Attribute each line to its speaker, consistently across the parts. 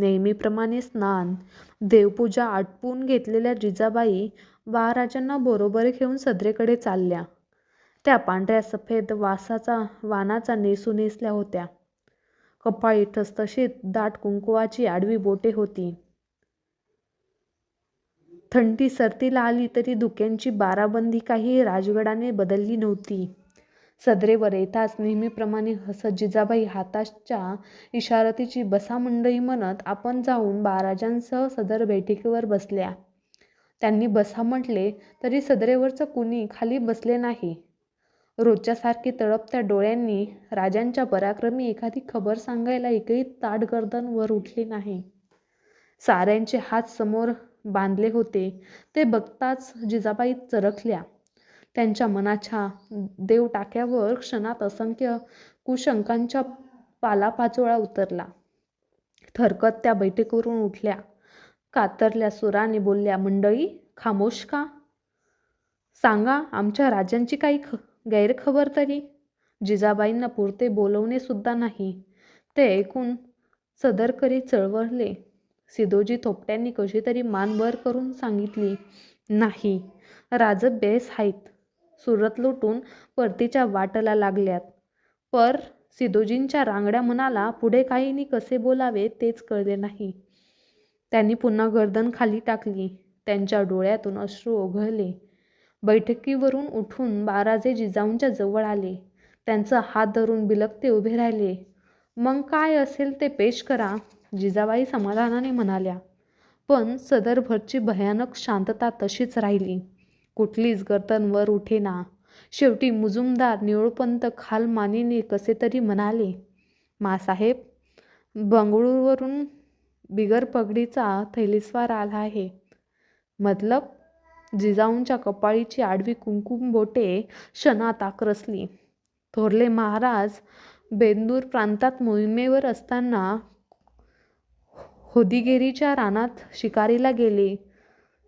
Speaker 1: नेहमीप्रमाणे स्नान देवपूजा आटपून घेतलेल्या जिजाबाई महाराजांना बरोबर घेऊन सदरेकडे चालल्या. त्या पांढऱ्या सफेद वासाचा वानाचा नेसू नेसल्या होत्या. कपाळी ठसठशीत दाट कुंकुवाची आडवी बोटे होती. थंडी सरतीला आली तरी धुक्यांची बाराबंदी काही राजगडाने बदलली नव्हती. सदरेवर येताच नेहमीप्रमाणे हसत जिजाबाई हाताच्या इशारतीची बसा मंडई म्हणत आपण जाऊन महाराजांसह सदर बैठकीवर बसल्या. त्यांनी बसा म्हटले तरी सदरेवरचं कुणी खाली बसले नाही रोजच्यासारखी तळपत्या डोळ्यांनी राजांच्या पराक्रमी एखादी खबर सांगायला एकही ताट गर्दन वर उठली नाही. साऱ्यांचे हात समोर बांधले होते. ते बघताच जिजाबाई चरखल्या. त्यांच्या मनाच्या देव टाक्यावर क्षणात असंख्य कुशंकांच्या पालापाचोळा उतरला. थरकत त्या बैठकीवरून उठल्या. कातरल्या सुराने बोलल्या मंडळी खामोश का? सांगा आमच्या राजांची काही ख गैरखबर तरी? जिजाबाईंना पुरते बोलवणे सुद्धा नाही. ते ऐकून सदरकरी चळवळले. सिदोजी थोपट्यांनी कशी तरी मान वर करून सांगितली नाही राज बेस आहेत सुरत लुटून परतीच्या वाटला लागल्यात. पर सिदोजींच्या रांगड्या मनाला पुढे काहीनी कसे बोलावे तेच कळले नाही. त्यांनी पुन्हा गर्दन खाली टाकली. त्यांच्या डोळ्यातून अश्रू ओघळले. बैठकीवरून उठून बाराजे जिजाऊंच्या जवळ आले. त्यांचा हात धरून बिलकते उभे राहिले. मग काय असेल ते पेश करा जिजाबाई समाधानाने म्हणाल्या. पण सदरभरची भयानक शांतता तशीच राहिली. कुठलीच गर्दन वर उठेना. शेवटी मुजुमदार निळपंत खाल मानेने कसे तरी म्हणाले मासाहेब बंगळूरवरून बिगर पगडीचा थैलीस्वार आला आहे. मतलब जिजाऊंच्या कपाळीची आडवी कुंकुम बोटे क्षणात आक्रसली. थोरले महाराज बेंदूर प्रांतात मोहिमेवर असताना होदिगेरीच्या रानात शिकारीला गेले.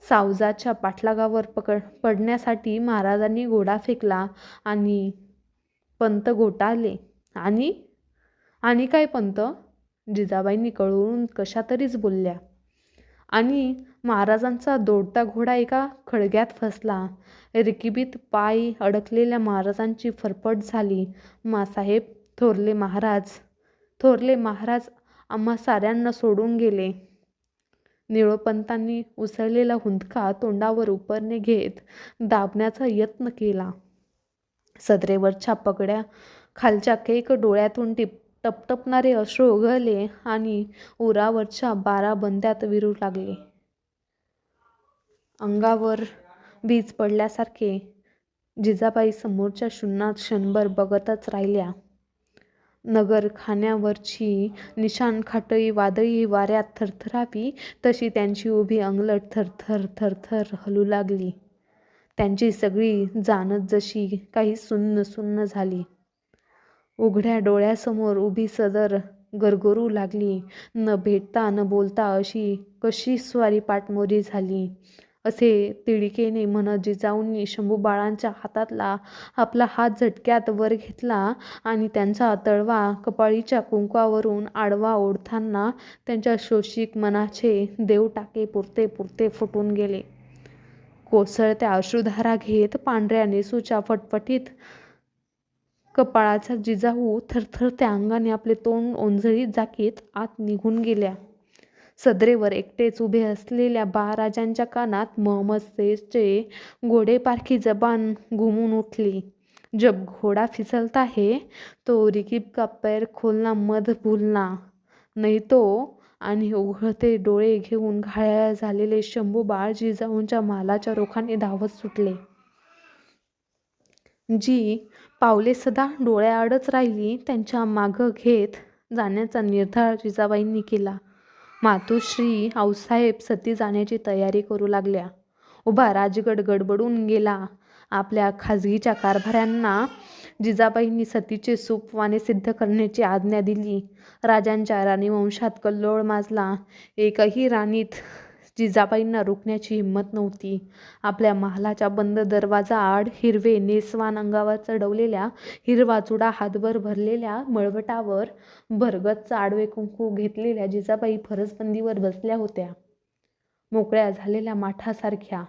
Speaker 1: सावजाच्या पाठलागावर पकड पडण्यासाठी महाराजांनी घोडा फेकला आणि पंत घोटाळले आणि आणि काय पंत? जिजाबाईंनी कळवून कशा तरीच बोलल्या. आणि महाराजांचा दोडता घोडा एका खळग्यात फसला. रिकिबीत पाय अडकलेल्या महाराजांची फरफट झाली. मासाहेब थोरले महाराज थोरले महाराज आम्हा साऱ्यांना सोडून गेले. निळोपंतांनी उसळलेला हुंदका तोंडावर उपरणे घेत दाबण्याचा यत्न केला. सदरेवरच्या पगड्या खालच्या केक डोळ्यातून टिप टपटपणारे अश्रू ओघळले आणि उरावरच्या बारा बंद्यात विरू लागले. अंगावर वीज पडल्यासारखे जिजाबाई समोरच्या शून्यात क्षणभर बघतच राहिल्या. नगरखान्यावरची निशाण खाटई वादळी वाऱ्यात थरथरावी तशी त्यांची उभी अंगलट थरथर थरथर हलू लागली. त्यांची सगळी जाणत जशी काही सुन्न सुन्न झाली. उघड्या डोळ्यासमोर उभी सदर गरगरू लागली. न भेटता न बोलता अशी कशी स्वारी पाठमोरी झाली. असे तिडीकेने म्हणत जिजाऊंनी शंभूबाळांच्या हातातला आपला हात झटक्यात वर घेतला आणि त्यांचा तळवा कपाळीच्या कुंकवावरून आडवा ओढताना त्यांच्या शोषिक मनाचे देवटाके पुरते पुरते फुटून गेले. कोसळत्या अश्रुधारा घेत पांढऱ्या नेसूच्या फटफटीत कपाळाचा जिजाऊ थरथरत्या अंगाने आपले तोंड ओंजळीत जाकीत आत निघून गेल्या. सदरेवर एकटेच उभे असलेल्या बाराजांच्या कानात मोहम्मद सेजचे घोडेपारखी जबान घुमून उठली. जब घोडा फिसलता है तो रिकीब का पैर खोलना मध भूलना. नाही तो आणि उघडते डोळे घेऊन घायाळ झालेले शंभू बाळ जिजाऊंच्या मालाच्या रोखाने धावत सुटले. जी पावले सदा डोळ्याआडच राहिली त्यांच्या मागं घेत जाण्याचा निर्धार जिजाबाईंनी केला. मातोश्री आऊसाहेब सती जाण्याची तयारी करू लागल्या. उभा राजगड गडबडून गेला. आपल्या खाजगीच्या कारभाऱ्यांना जिजाबाईंनी सतीचे सुपवाने सिद्ध करण्याची आज्ञा दिली. राजांच्या राणीवंशात कल्लोळ माजला. एकही राणीत जिजाबाईंना रोखण्याची हिंमत नव्हती. आपल्या महालाच्या बंद दरवाजा आड हिरवे नेसवान अंगावर चढवलेल्या हिरवा चुडा हातभर भरलेल्या मळवटावर भरगतचा आडवे कुंकू घेतलेल्या जिजाबाई फरसबंदीवर बसल्या होत्या. मोकळ्या झालेल्या माठासारख्या.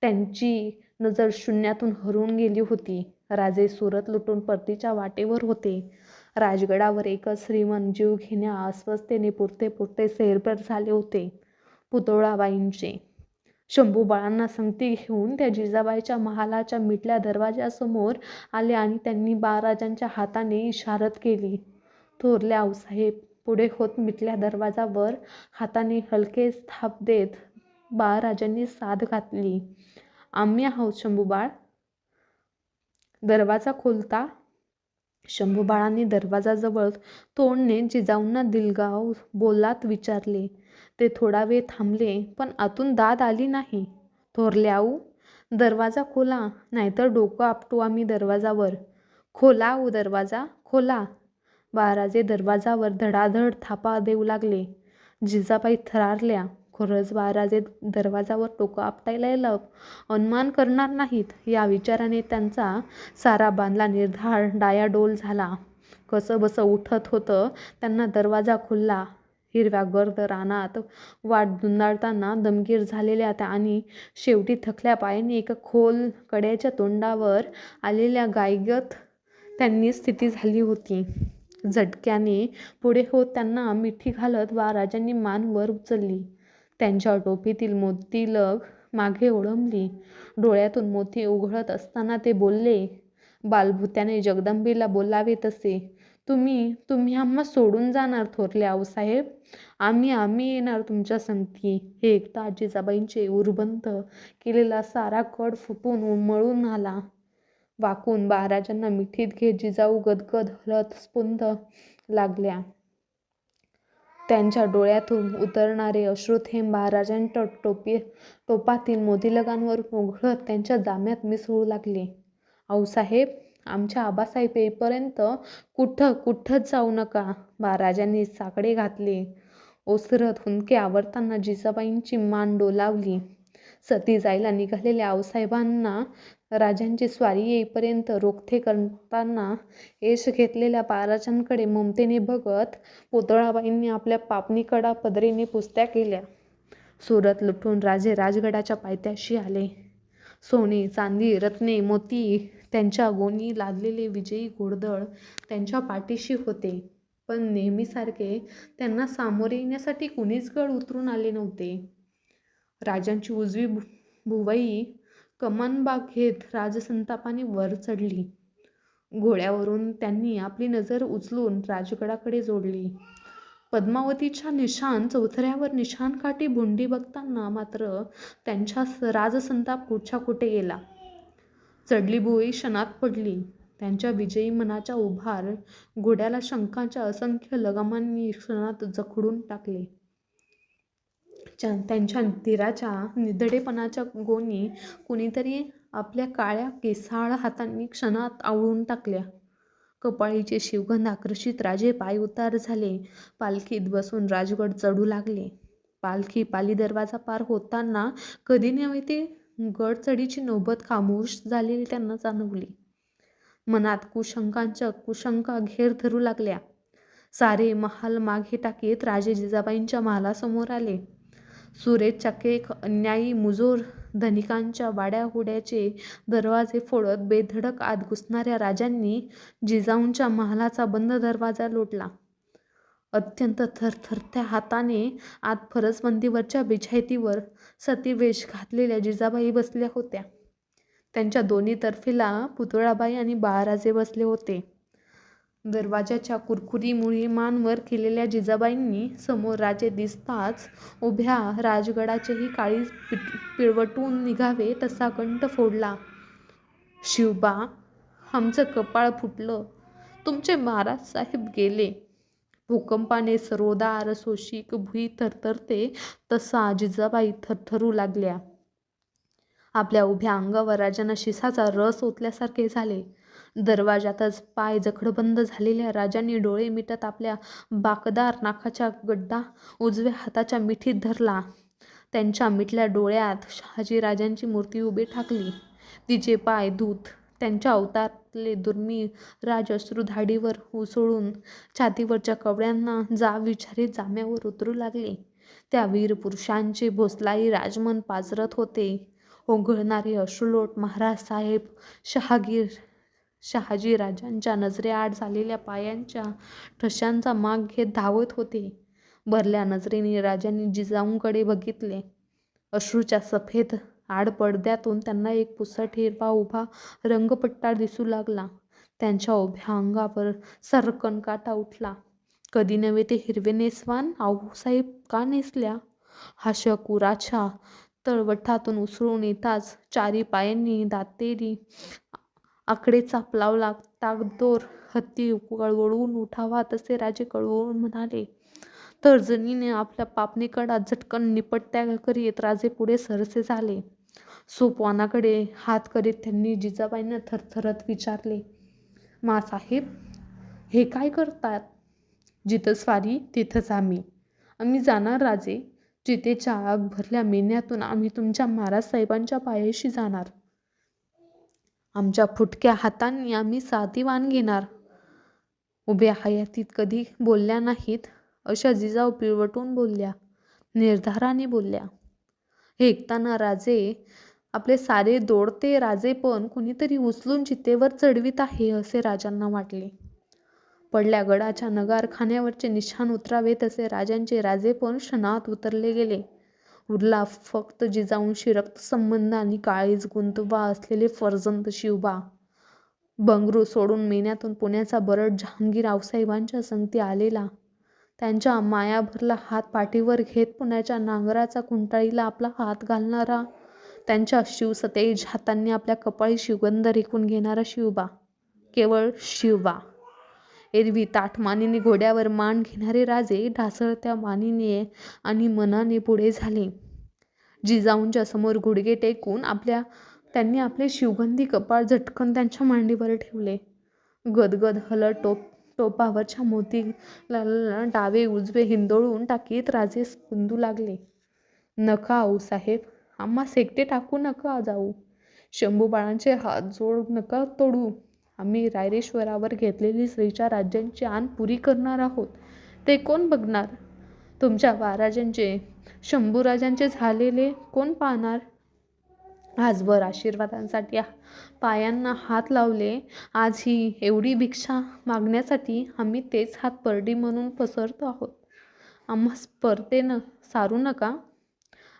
Speaker 1: त्यांची नजर शून्यातून हरून गेली होती. राजे सुरत लुटून परतीच्या वाटेवर होते. राजगडावर एकच श्रीमंत जीव घेण्या अस्वस्थतेने पुरते पुरते सैरभर झाले होते. पुतळाबाईंचे. शंभूबाळांना संगती घेऊन त्या जिजाबाईच्या महालाच्या मिटल्या दरवाजासमोर आले आणि त्यांनी बाळराजांच्या हाताने इशारत केली. थोरल्या आऊसाहेब पुढे होत मिटल्या दरवाजावर हाताने हलके स्थाप देत बाळराजांनी साथ घातली. आम्ही आहोत शंभूबाळ. दरवाजा खोलता शंभूबाळांनी दरवाजाजवळ तोंडने जिजाऊंना दिलगाव बोलात विचारले ते थोडा वेळ थांबले पण आतून दाद आली नाही. थोरल्याऊ दरवाजा खोला नाहीतर डोकं आपटू आम्ही दरवाजावर. खोला ऊ दरवाजा खोला. बाळराजे दरवाजावर धडाधड थापा देऊ लागले. जिजाबाई थरारल्या. खरंच राजे दरवाजावर टोकं आपटायला येलं. अनुमान करणार नाहीत. या विचाराने त्यांचा सारा बांधला निर्धार डायाडोल झाला. कसं बसं उठत होतं त्यांना दरवाजा खुलला. हिरव्या गर्द रानात वाट दुंदाळताना दमगीर झालेल्या त्या आणि शेवटी थकल्या पायाने एका खोल कड्याच्या तोंडावर आलेल्या गायगत त्यांनी स्थिती झाली होती. झटक्याने पुढे होत त्यांना मिठी घालत वा राजांनी मान वर उचलली. त्यांच्या टोपीतील मोतीलग मागे ओळंबली डोळ्यातून मोती उघडत असताना ते बोलले बालभूत्याने जगदंबेला बोलावे तसे. तुम्ही तुम्ही आम्हा सोडून जाणार थोरले आऊसाहेब आम्ही आम्ही येणार तुमच्या संगती. हे एकटा आजीजाबाईंचे उर्बंत केलेला सारा कड फुटून उमळून आला. वाकून महाराजांना मिठीत घेत जिजाऊ गदगद हलत स्पुंद लागल्या. त्यांच्या डोळ्यातून उतरणारे अश्रुथेंब महाराजांच्या टोपी टोपातील मोतीलगांवर उघडत त्यांच्या जाम्यात मिसळू लागले. आऊसाहेब आमच्या आबासाहेब येईपर्यंत कुठं कुठंच जाऊ नका महाराजांनी साकडे घातले. ओसरत हुंदके आवरताना जिजाबाईंची मान डोलावली. सती जायला निघालेल्या आऊसाहेबांना राजांची स्वारी येईपर्यंत रोखथे करताना यश घेतलेल्या पाराजांकडे ममतेने बघत पुतळाबाईंनी आपल्या पापणीकडा पदरीने पुस्त्या केल्या. सुरत लुटून राजे राजगडाच्या पायथ्याशी आले. सोने चांदी रत्ने मोती त्यांच्या गोणी लादलेले विजयी घोडदळ त्यांच्या पाठीशी होते. पण नेहमीसारखे त्यांना सामोरे येण्यासाठी कुणीच गड उतरून आले नव्हते. राजांची उजवी भु भुवई कमानबाग घेत राजसंतापाने वर चढली. घोड्यावरून त्यांनी आपली नजर उचलून राजगडाकडे जोडली. पद्मावतीच्या निशाण चौथऱ्यावर निशाणकाठी भुंडी बघताना मात्र त्यांच्या राजसंताप कुठच्या कुठे गेला? चढली भुवई क्षणात पडली. त्यांच्या विजयी मनाच्या उभार घोड्याला शंखाच्या असंख्य लगामांनी क्षणात जखडून टाकले. त्यांच्या धीराच्या निधडेपणाच्या गोणी कुणीतरी आपल्या काळ्या केसाळ हातांनी क्षणात आवळून टाकल्या. कपाळीचे शिवगंध आकर्षित राजे पाय उतार झाले. पालखीत बसून राजगड चढू लागले. पालखी पाली दरवाजा पार होताना कधी नव्हे ते गडचढीची नोबत खामोश झालेली त्यांना जाणवली. मनात कुशंकांच्या कुशंका घेर धरू लागल्या. सारे महाल मागे टाकीत राजे जिजाबाईंच्या महालासमोर आले. सुरेश अन्यायी मुजोर धनिकांच्या वाड्याहुड्याचे दरवाजे फोडत बेधडक आत घुसणाऱ्या राजांनी जिजाऊंच्या महालाचा बंद दरवाजा लोटला. अत्यंत थरथरत्या हाताने आत फरसबंदीवरच्या बिछायतीवर सतीवेश घातलेल्या जिजाबाई बसल्या होत्या. त्यांच्या दोन्ही तर्फेला पुतळाबाई आणि बाळराजे बसले होते. दरवाजाच्या कुरकुरीमुळे मानवर केलेल्या जिजाबाईंनी समोर राजे दिसताच उभ्या राजगडाचेही काळी पिट पिळवटून निघावे तसा कंठ फोडला. शिवबा आमचं कपाळ फुटलं. तुमचे महाराज साहेब गेले. भूकंपाने सरोदार सोशिक भुई थरथरते तसा जिजाबाई थरथरू लागल्या. आपल्या उभ्या अंगावर राजांना शिसाचा रस ओतल्यासारखे झाले. दरवाजातच पाय जखडबंद झालेल्या राजांनी डोळे मिटत आपल्या बाकदार नाकाच्या गड्डा उजव्या हाताच्या मिठीत धरला. त्यांच्या मिटल्या डोळ्यात शहाजीराजांची मूर्ती उभी ठाकली. तिचे पाय धूत त्यांच्या अवतारातले दुर्मी राजअश्रू धाडीवर उसळून छातीवरच्या कवड्यांना जा विचारे जाम्यावर उतरू लागले. त्या वीर पुरुषांचे भोसलाई राजमन पाजरत होते. ओघळणारे अश्रुलोट महाराज साहेब शहागीर शहाजी राजांच्या नजरेआड झालेल्या पायांच्या ठशांचा माग घेत धावत होते. भरल्या नजरेने राजांनी जिजाऊंकडे बघितले. अश्रूच्या सफेद आडपडद्यातून त्यांना एक पुसट हिरवा उभा रंगपट्टा दिसू लागला. त्यांच्या उभ्या अंगावर सरकन काटा उठला. कधी नव्हे ते हिरवे नेसवान आऊसाहेब का नेसल्या? हा शकुराच्या तळवठातून उसळून येताच चारी पायांनी दातेरी आकडे चापलावला ताकदोर हत्ती कळवळून उठावा तसे राजे कळवळून म्हणाले. तर्जनीने आपल्या पापणीकडा झटकन निपटत्या करीत राजे पुढे सरसे झाले. सोपवानाकडे हात करीत त्यांनी जिजाबाईंना थरथरत विचारले मासाहेब हे काय करतात? जिथं स्वारी तिथंच आम्ही. आम्ही जाणार राजे. जितेच्या आग भरल्या मेन्यातून आम्ही तुमच्या महाराज साहेबांच्या पायाशी जाणार. आमच्या फुटक्या हातांनी आम्ही साथीवान घेणार. उभ्या हयातीत कधी बोलल्या नाहीत अशा जिजाऊ पिळवटून बोलल्या निर्धाराने बोलल्या हे ऐकताना राजे आपले सारे दोडते राजे पण कुणीतरी उचलून चितेवर चढवीत आहे असे राजांना वाटले. पडल्या गडाच्या नगारखान्यावरचे निशाण उतरावे तसे राजांचे राजे पण क्षणात उतरले गेले. उरला. फक्त जिजाऊंशी रक्तसंबंध आणि काळीज गुंतवा असलेले फर्जंद शिवबा. बंगरू सोडून मेण्यातून पुण्याचा बरड जहांगीर आवसाहेबांच्या संगती आलेला. त्यांच्या मायाभरला हात पाठीवर घेत पुण्याच्या नांगराचा कुंटाळीला आपला हात घालणारा. त्यांच्या शिवसतेज हातांनी आपल्या कपाळी शिवगंध रेखून घेणारा शिवबा. केवळ शिवबा. एरवी ताठ मानेने घोड्यावर मान घेणारे राजे ढासळत्या मानेने आणि मनाने पुढे झाले. जिजाऊंच्या समोर गुडघे टेकून आपल्या त्यांनी आपले शिवगंधी कपाळ झटकन त्यांच्या मांडीवर ठेवले. गदगद हलत टोप टोपावरच्या मोतीला डावे उजवे हिंदोळून टाकीत राजे स्पंदू लागले. नका आऊ साहेब आम्हा सेकटे टाकू नका जाऊ. शंभूबाळांचे हात जोड नका तोडू. आम्ही रायरेश्वरावर घेतलेली स्त्रीच्या राज्यांची आण पुरी करणार आहोत. ते कोण बघणार? तुमच्या महाराजांचे शंभूराजांचे झालेले कोण पाहणार? आजवर आशीर्वादांसाठी पायांना हात लावले. आज ही एवढी भिक्षा मागण्यासाठी आम्ही तेच हात परडी म्हणून पसरतो आहोत. आम्हा स्पर्धेनं सारू नका.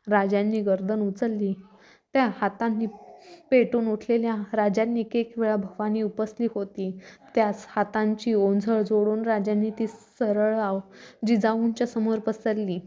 Speaker 1: राजांनी गर्दन उचलली. त्या हातांनी पेटून उठलेल्या राजांनी एक वेळा भवानी उपसली होती. त्यास हातांची ओंझळ जोडून राजांनी ती सरळ जिजाऊंच्या समोर पसरली.